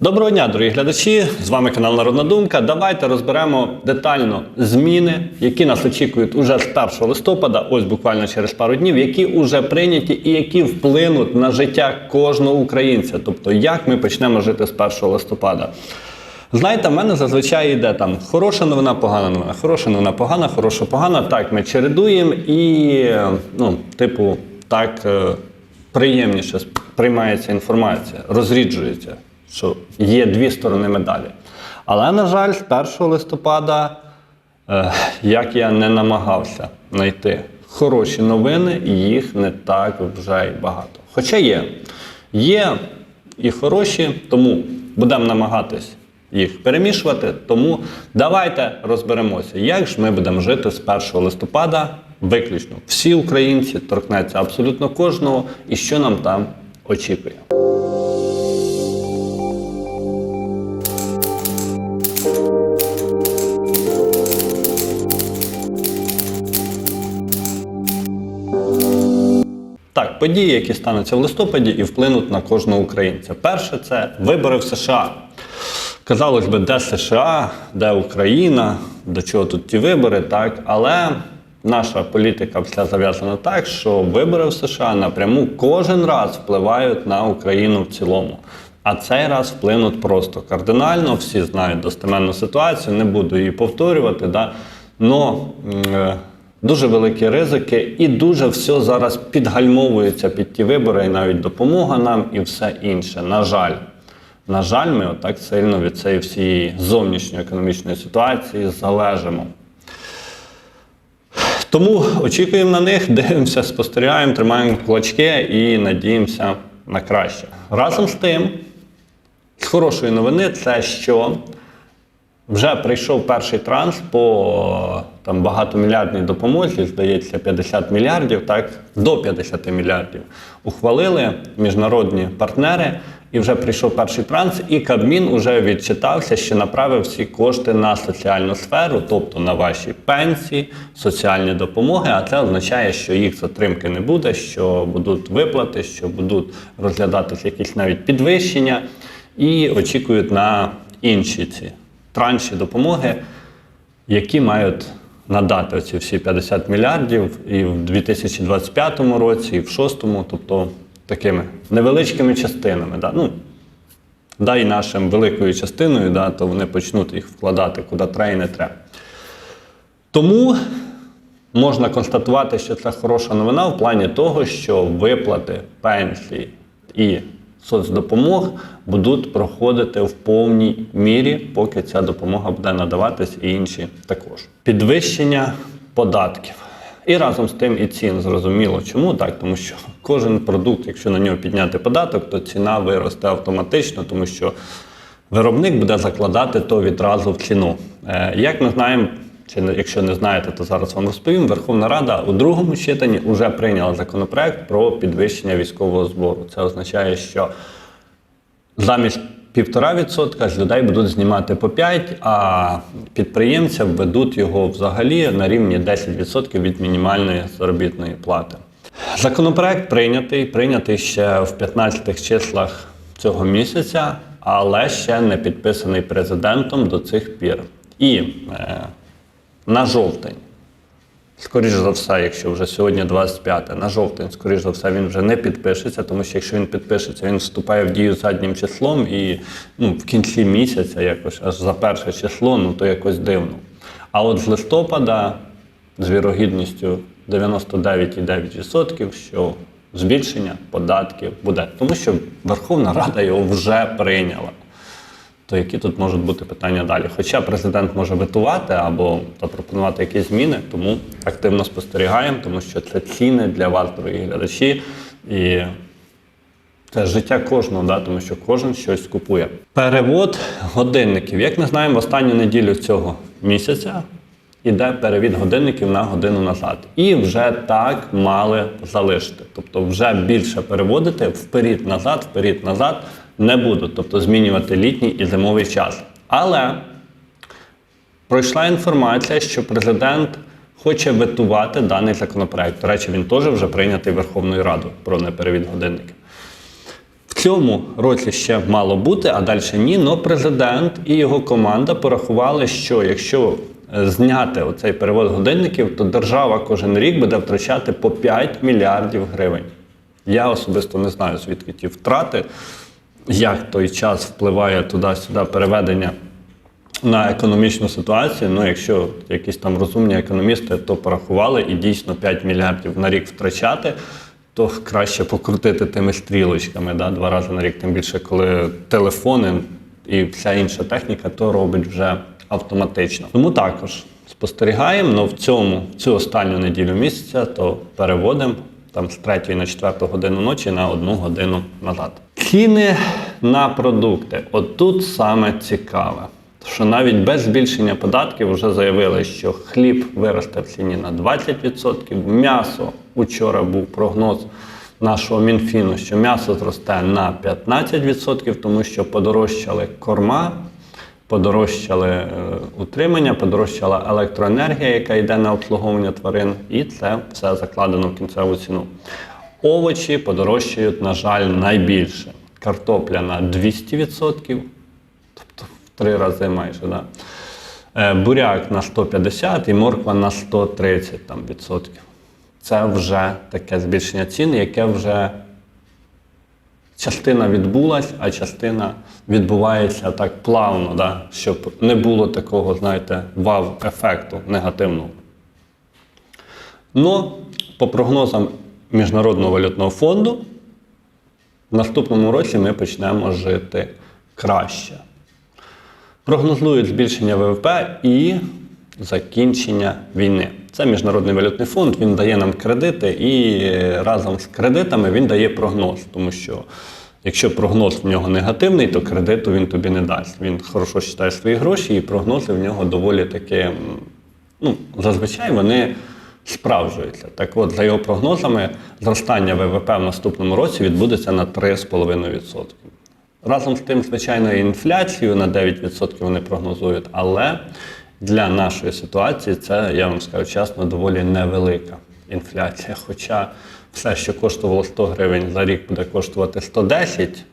Доброго дня, дорогі глядачі! З вами канал Народна Думка. Давайте розберемо детально зміни, які нас очікують уже з 1 листопада, ось буквально через пару днів, які вже прийняті і які вплинуть на життя кожного українця. Тобто, як ми почнемо жити з 1 листопада. Знаєте, в мене зазвичай йде там хороша новина, погана новина, хороша новина, погана, хороша, погана. Так, ми чередуємо і, ну, типу, так е, приємніше приймається інформація, розріджується, що є дві сторони медалі. Але, на жаль, з 1 листопада, е, як я не намагався знайти хороші новини, їх не так вже й багато. Хоча є. Є і хороші, тому будемо намагатись їх перемішувати. Тому давайте розберемося, як ж ми будемо жити з 1 листопада виключно. Всі українці торкнеться абсолютно кожного, і що нам там очікує. Події, які стануться в листопаді і вплинуть на кожного українця. Перше це вибори в США. Казалось би, де США, де Україна, до чого тут ті вибори, так. Але наша політика вся зав'язана так, що вибори в США напряму кожен раз впливають на Україну в цілому. А цей раз вплинуть просто кардинально. Всі знають достеменну ситуацію, не буду її повторювати. Да? Но е, дуже великі ризики, і дуже все зараз підгальмовується під ті вибори, і навіть допомога нам, і все інше. На жаль. На жаль, ми отак сильно від цієї всієї зовнішньої економічної ситуації залежимо. Тому очікуємо на них, дивимося, спостерігаємо, тримаємо кулачки і надіємося на краще. Разом з тим, хорошої новини, це що вже прийшов перший транш по там, багатомільярдній допомозі, здається, 50 мільярдів, так, до 50 мільярдів. Ухвалили міжнародні партнери, і вже прийшов перший транш, і Кабмін вже відчитався, що направив всі кошти на соціальну сферу, тобто на ваші пенсії, соціальні допомоги. А це означає, що їх затримки не буде, що будуть виплати, що будуть розглядатися якісь навіть підвищення, і очікують на інші ці транші допомоги, які мають надати ці всі 50 мільярдів і в 2025 році, і в 2026, тобто такими невеличкими частинами. Да? Ну, да, і нашим великою частиною, да, то вони почнуть їх вкладати куди треба і не треба. Тому можна констатувати, що це хороша новина в плані того, що виплати пенсії і соцдопомог будуть проходити в повній мірі, поки ця допомога буде надаватись і інші також. Підвищення податків. І разом з тим і цін зрозуміло. Чому так? Тому що кожен продукт, якщо на нього підняти податок, то ціна виросте автоматично, тому що виробник буде закладати то відразу в ціну. Е, Як ми знаємо, чи якщо не знаєте, то зараз вам розповім. Верховна Рада у другому читанні вже прийняла законопроект про підвищення військового збору. Це означає, що замість 1,5% з людей будуть знімати по 5%, а підприємця введуть його взагалі на рівні 10% від мінімальної заробітної плати. Законопроект прийнятий, прийнятий ще в 15-х числах цього місяця, але ще не підписаний президентом до цих пір. І е, на жовтень Скоріш за все, якщо вже сьогодні 25, на жовтень, скоріш за все, він вже не підпишеться, тому що якщо він підпишеться, він вступає в дію заднім числом і ну, в кінці місяця, якось аж за перше число, ну то якось дивно. А от з листопада з вірогідністю 99,9%, що збільшення податків буде, тому що Верховна Рада його вже прийняла то які тут можуть бути питання далі? Хоча президент може витувати або запропонувати якісь зміни, тому активно спостерігаємо, тому що це ціни для вас, дорогі глядачі, і це життя кожного, да, тому що кожен щось купує. Перевод годинників. Як ми знаємо, в останню неділю цього місяця іде перевід годинників на годину назад. І вже так мали залишити. Тобто, вже більше переводити вперед назад, вперед назад не будуть, тобто змінювати літній і зимовий час. Але пройшла інформація, що президент хоче ветувати даний законопроект. До речі, він теж вже прийнятий Верховною Радою про неперевід годинників. цьому році ще мало бути, а далі ні. Но президент і його команда порахували, що якщо е, зняти оцей перевод годинників, то держава кожен рік буде втрачати по 5 мільярдів гривень. Я особисто не знаю, звідки ті втрати, як той час впливає туди-сюди переведення на економічну ситуацію. Ну, якщо якісь там розумні економісти то порахували і дійсно 5 мільярдів на рік втрачати, то краще покрутити тими стрілочками да, два рази на рік, тим більше, коли телефони і вся інша техніка то робить вже автоматично. Тому також спостерігаємо, але в цьому в цю останню неділю місяця то переводимо там з 3 на 4 годину ночі на одну годину назад. Ціни на продукти. Отут саме цікаве що навіть без збільшення податків вже заявили, що хліб виросте в ціні на 20%, м'ясо учора був прогноз нашого Мінфіну, що м'ясо зросте на 15%, тому що подорожчали корма, подорожчали е, утримання, подорожчала електроенергія, яка йде на обслуговування тварин, і це все закладено в кінцеву ціну. Овочі подорожчають, на жаль, найбільше. Картопля на 200%, тобто в три рази майже. Да? Е, Буряк на 150 і морква на 130 там, відсотків. Це вже таке збільшення цін, яке вже частина відбулась, а частина відбувається так плавно, да? щоб не було такого, знаєте, вау-ефекту негативного. Ну, по прогнозам Міжнародного валютного фонду, в наступному році ми почнемо жити краще. Прогнозують збільшення ВВП і закінчення війни. Це Міжнародний валютний фонд, він дає нам кредити і разом з кредитами він дає прогноз, тому що якщо прогноз в нього негативний, то кредиту він тобі не дасть. Він хорошо читає свої гроші, і прогнози в нього доволі таки, ну, зазвичай вони справджуються. Так от, за його прогнозами, зростання ВВП в наступному році відбудеться на 3,5%. Разом з тим, звичайно, інфляцію на 9% вони прогнозують, але для нашої ситуації це, я вам скажу чесно, доволі невелика інфляція. Хоча все, що коштувало 100 гривень за рік, буде коштувати 110.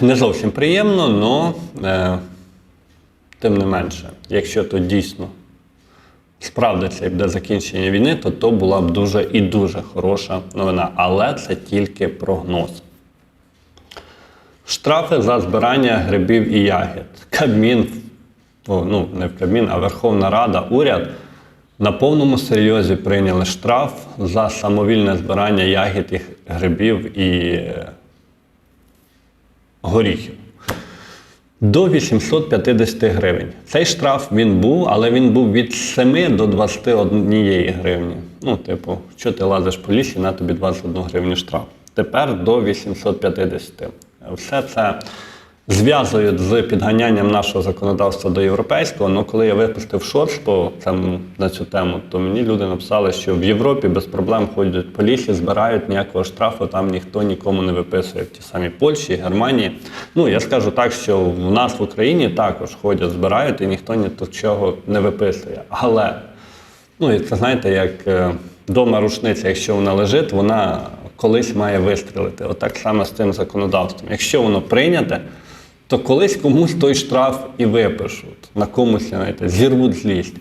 Не зовсім приємно, але тим не менше, якщо то дійсно справдиться і буде закінчення війни, то то була б дуже і дуже хороша новина. Але це тільки прогноз. Штрафи за збирання грибів і ягід. Кабмін, о, ну не в Кабмін, а Верховна Рада, уряд на повному серйозі прийняли штраф за самовільне збирання ягід і грибів і е, горіхів. До 850 гривень. Цей штраф він був, але він був від 7 до 21 гривні. Ну, типу, що ти лазиш по лісі, на тобі 21 гривню штраф. Тепер до 850. Все це зв'язують з підганянням нашого законодавства до європейського. Ну, коли я випустив шорс по цьому, на цю тему, то мені люди написали, що в Європі без проблем ходять по лісі, збирають ніякого штрафу, там ніхто нікому не виписує. В ті самі Польщі, Германії. Ну, я скажу так, що в нас в Україні також ходять, збирають і ніхто ні до чого не виписує. Але, ну, і це знаєте, як е, дома рушниця, якщо вона лежить, вона колись має вистрілити. Отак само з цим законодавством. Якщо воно прийняте, то колись комусь той штраф і випишуть, на комусь знаєте, зірвуть злість.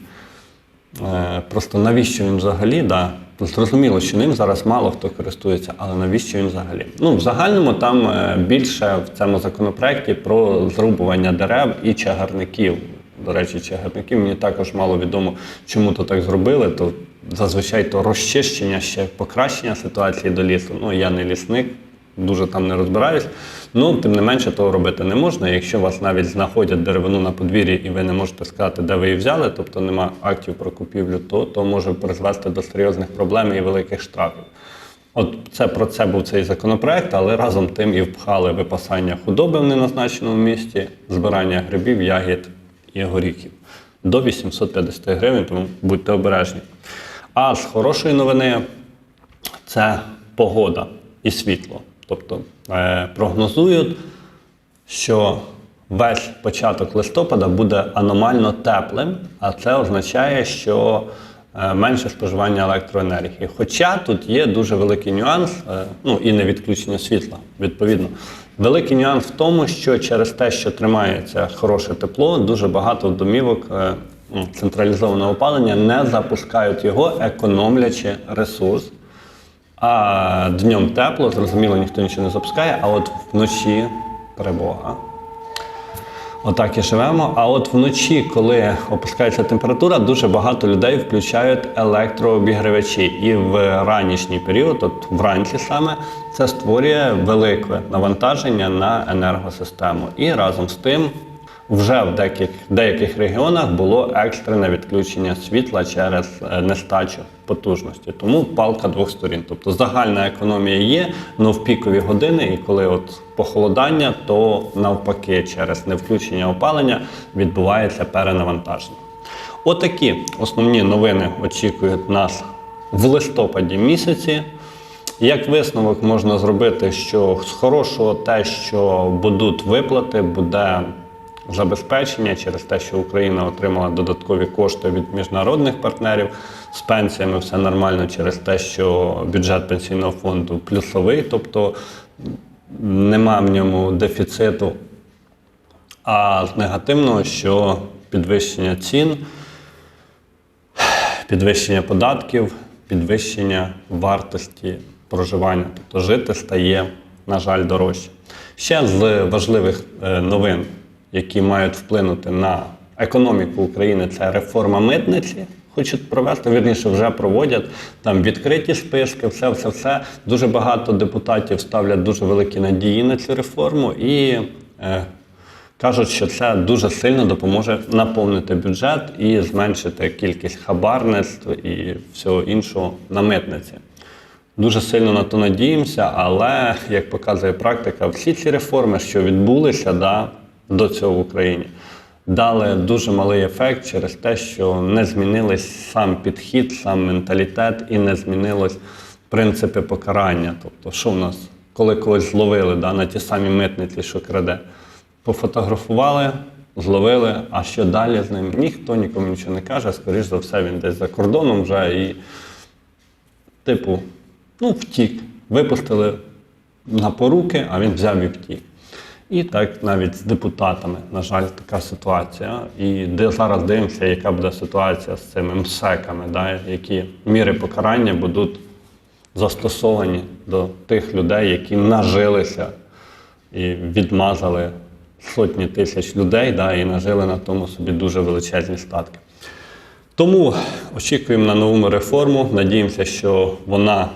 Е, просто навіщо він взагалі? Да, Зрозуміло, що ним зараз мало хто користується, але навіщо він взагалі? Ну, в загальному там е, більше в цьому законопроекті про зрубування дерев і чагарників. До речі, чагарників мені також мало відомо, чому то так зробили. То зазвичай то розчищення ще покращення ситуації до лісу. Ну я не лісник, дуже там не розбираюсь. Ну, тим не менше, того робити не можна. Якщо вас навіть знаходять деревину на подвір'ї і ви не можете сказати, де ви її взяли, тобто нема актів про купівлю, то, то може призвести до серйозних проблем і великих штрафів. От це про це був цей законопроект, але разом тим і впхали випасання худоби в неназначеному місті, збирання грибів, ягід і горіхів до 850 гривень, тому будьте обережні. А з хорошої новини це погода і світло. Тобто е, прогнозують, що весь початок листопада буде аномально теплим, а це означає, що е, менше споживання електроенергії. Хоча тут є дуже великий нюанс, е, ну і не відключення світла, відповідно. Великий нюанс в тому, що через те, що тримається хороше тепло, дуже багато домівок ну, централізованого опалення не запускають його, економлячи ресурс. А днем тепло, зрозуміло, ніхто нічого не запускає, а от вночі перебога. Отак і живемо. А от вночі, коли опускається температура, дуже багато людей включають електрообігрівачі. І в ранішній період, от вранці саме, це створює велике навантаження на енергосистему. І разом з тим вже в деяких, деяких регіонах було екстрене відключення світла через е, нестачу потужності. Тому палка двох сторін. Тобто загальна економія є, але в пікові години, і коли от похолодання, то навпаки, через невключення опалення відбувається перенавантаження. Отакі основні новини очікують нас в листопаді місяці. Як висновок можна зробити, що з хорошого те, що будуть виплати, буде забезпечення через те, що Україна отримала додаткові кошти від міжнародних партнерів з пенсіями, все нормально через те, що бюджет пенсійного фонду плюсовий, тобто нема в ньому дефіциту. А з негативного, що підвищення цін, підвищення податків, підвищення вартості проживання. Тобто жити стає, на жаль, дорожче. Ще з важливих е, новин, які мають вплинути на економіку України, це реформа митниці. Хочуть провести, вірніше, вже проводять там відкриті списки, все, все, все. Дуже багато депутатів ставлять дуже великі надії на цю реформу і е, кажуть, що це дуже сильно допоможе наповнити бюджет і зменшити кількість хабарництв і всього іншого на митниці. Дуже сильно на то надіємося, але як показує практика, всі ці реформи, що відбулися да, до цього в Україні, дали дуже малий ефект через те, що не змінились сам підхід, сам менталітет і не змінились принципи покарання. Тобто, що в нас, коли когось зловили да, на ті самі митниці, що краде, пофотографували, зловили, а що далі з ним? Ніхто нікому нічого не каже, скоріш за все, він десь за кордоном вже і типу, ну, втік. Випустили на поруки, а він взяв і втік. І так навіть з депутатами, на жаль, така ситуація. І де зараз дивимося, яка буде ситуація з цими МСЕКами, да, які міри покарання будуть застосовані до тих людей, які нажилися і відмазали сотні тисяч людей, да, і нажили на тому собі дуже величезні статки. Тому очікуємо на нову реформу. Надіємося, що вона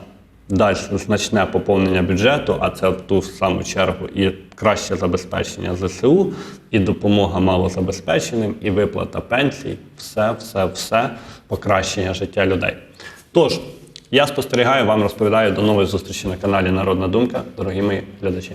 дасть значне поповнення бюджету, а це в ту саму чергу і краще забезпечення ЗСУ, і допомога малозабезпеченим, і виплата пенсій, все, все, все покращення життя людей. Тож, я спостерігаю, вам розповідаю до нової зустрічі на каналі Народна Думка, дорогі мої глядачі.